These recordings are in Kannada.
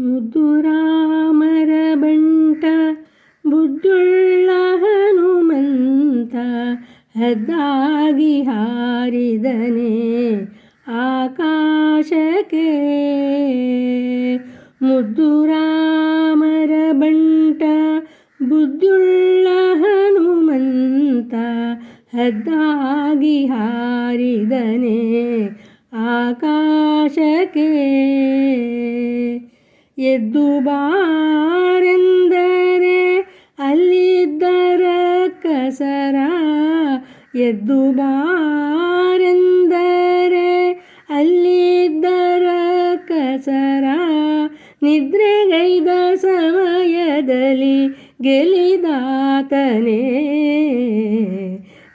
ಮುದ್ದು ರಾಮರ ಬಂಟ ಬುದ್ಧುಳ್ಳ ಹನುಮಂತ ಹದ್ದಾಗಿ ಹಾರಿದನೆ ಆಕಾಶಕ್ಕೆ. ಮುದುರಾಮರ ಬಂಟ ಬುದ್ಧುಳ್ಳ ಹನುಮಂತ ಹದ್ದಾಗಿ ಹಾರಿದನೆ ಆಕಾಶಕ್ಕೆ. ಎದ್ದು ಬಾರೆಂದರೆ ಅಲ್ಲಿದ್ದರ ಕಸರ. ಎದ್ದು ಬಾರೆಂದರೆ ಅಲ್ಲಿದ್ದರ ಕಸರ. ನಿದ್ರೆಗೈದ ಸಮಯದಲ್ಲಿ ಗೆಲಿದಾತನೇ.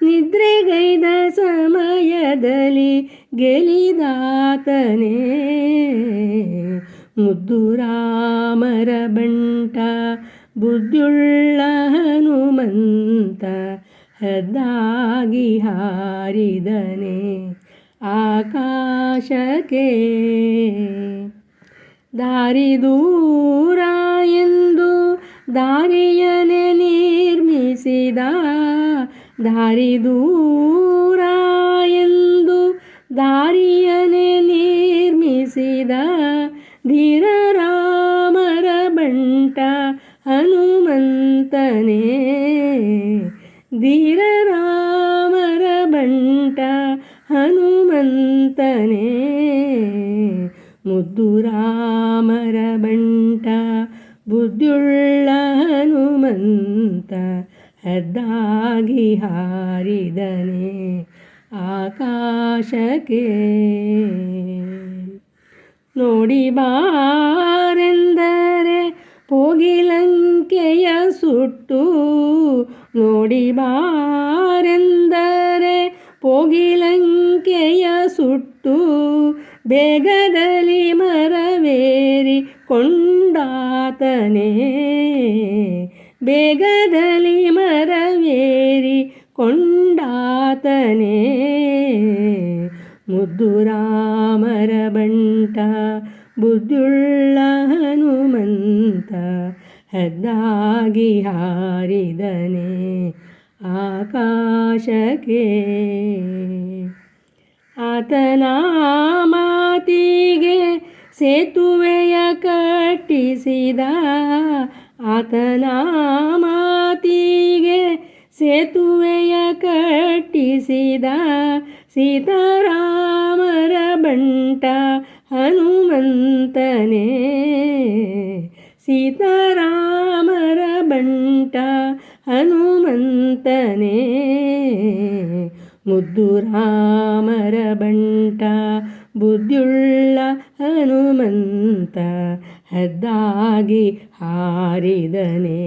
ನಿದ್ರೆಗೈದ ಸಮಯದಲ್ಲಿ ಗೆಲಿದಾತನೇ. ಮುದ್ದು ರಾಮರ ಬಂಟ ಬುದ್ಧುಳ್ಳ ಹನುಮಂತ, ಹದ್ದಾಗಿ ಹಾರಿದನೆ ಆಕಾಶಕ್ಕೆ. ದಾರಿ ದೂರ ಎಂದು ದಾರಿಯನೆ ನಿರ್ಮಿಸಿದ, ದಾರಿ ದೂರ ಎಂದು ದಾರಿಯನೆ ಹನುಮಂತನೇ ಧೀರ ರಾಮರ ಬಂಟ ಹನುಮಂತನೇ ಮುದ್ದು ರಾಮರ ಬಂಟ ಬುದ್ಧುಳ್ಳ ಹನುಮಂತ, ಹದ್ದಾಗಿ ಹಾರಿದನೆ ಆಕಾಶಕ್ಕೆ. ನೋಡಿ ಬಾರೆಂದರೆ ಪೋಗಿಲಂಕೆಯ ಸುಟ್ಟು ನೋಡಿ ಬಾರೆಂದರೆ, ಪೋಗಿಲಂಕೆಯ ಸುಟ್ಟು ಬೇಗದಲ್ಲಿ ಮರವೇರಿ ಕೊಂಡಾತನೇ. ಬೇಗದಲ್ಲಿ ಮರವೇರಿ ಕೊಂಡಾತನೇ. ಮುದ್ದು ರಾಮರ ಬಂಟ ಬುದ್ಧುಳ್ಳ ಹನುಮಂತ ಹದ್ದಾಗಿ ಹಾರಿದನೆ ಆಕಾಶಕ್ಕೆ. ಆತನ ಮಾತಿಗೆ ಸೇತುವೆಯ ಕಟ್ಟಿಸಿದ ಆತನ ಮಾತಿಗೆ ಸೇತುವೆಯ ಕಟ್ಟಿಸಿದ ಸೀತಾರಾಮರ ಬಂಟ ಹನುಮಂತನೇ ಸೀತಾರಾಮರ ಬಂಟ ಹನುಮಂತನೇ ಮುದ್ದು ರಾಮರ ಬಂಟ ಬುದ್ಧಿಯುಳ್ಳ ಹನುಮಂತ ಹದ್ದಾಗಿ ಹಾರಿದನೆ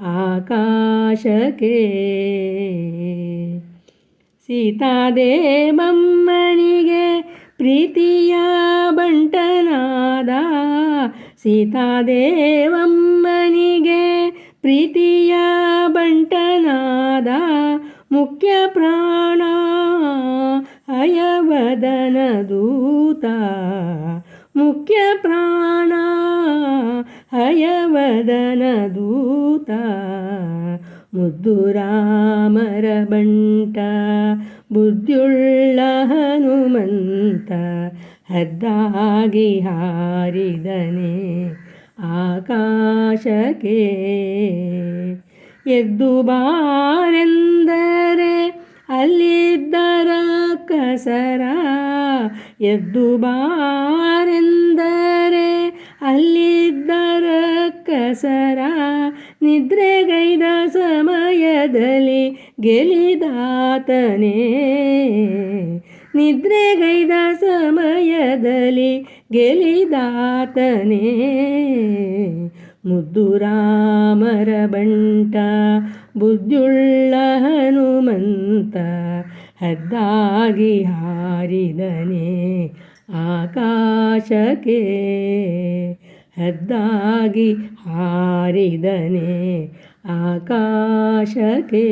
ಆಕಾಶಕ್ಕೆ. ಸೀತಾದೇವಮ್ಮನಿಗೆ ಪ್ರೀತಿಯ ಬಂಟನಾದ ಸೀತಾದೇವಮ್ಮನಿಗೆ ಪ್ರೀತಿಯ ಬಂಟನಾದ ಮುಖ್ಯ ಪ್ರಾಣ ಅಯವದನ ದೂತ. ಮುಖ್ಯ ಪ್ರಾಣ ಹಯವದನ ದೂತ. ಮುದ್ದು ರಾಮರ ಬಂಟ ಬುದ್ಧುಳ್ಳ ಹನುಮಂತ. ಹದ್ದಾಗಿ ಹಾರಿದನೆ ಆಕಾಶಕ್ಕೆ. ಎದ್ದು ಬಾರೆಂದರೆ ಅಲ್ಲಿದ್ದರ ಕಸರ ಎದ್ದು ಬಾರೆಂದರೆ ಅಲ್ಲಿದ್ದರ ಕಸರ ನಿದ್ರೆಗೈದ ಸಮಯದಲ್ಲಿ ಗೆಲಿದಾತನೇ. ನಿದ್ರೆಗೈದ ಸಮಯದಲ್ಲಿ ಗೆಲಿದಾತನೇ. ಮುದ್ದು ರಾಮರ ಬಂಟ ಬುದ್ಧುಳ್ಳ ಹನುಮಂತ ಹದ್ದಾಗಿ ಹಾರಿದನೆ ಆಕಾಶಕ್ಕೆ. ಹದ್ದಾಗಿ ಹಾರಿದನೆ ಆಕಾಶಕ್ಕೆ.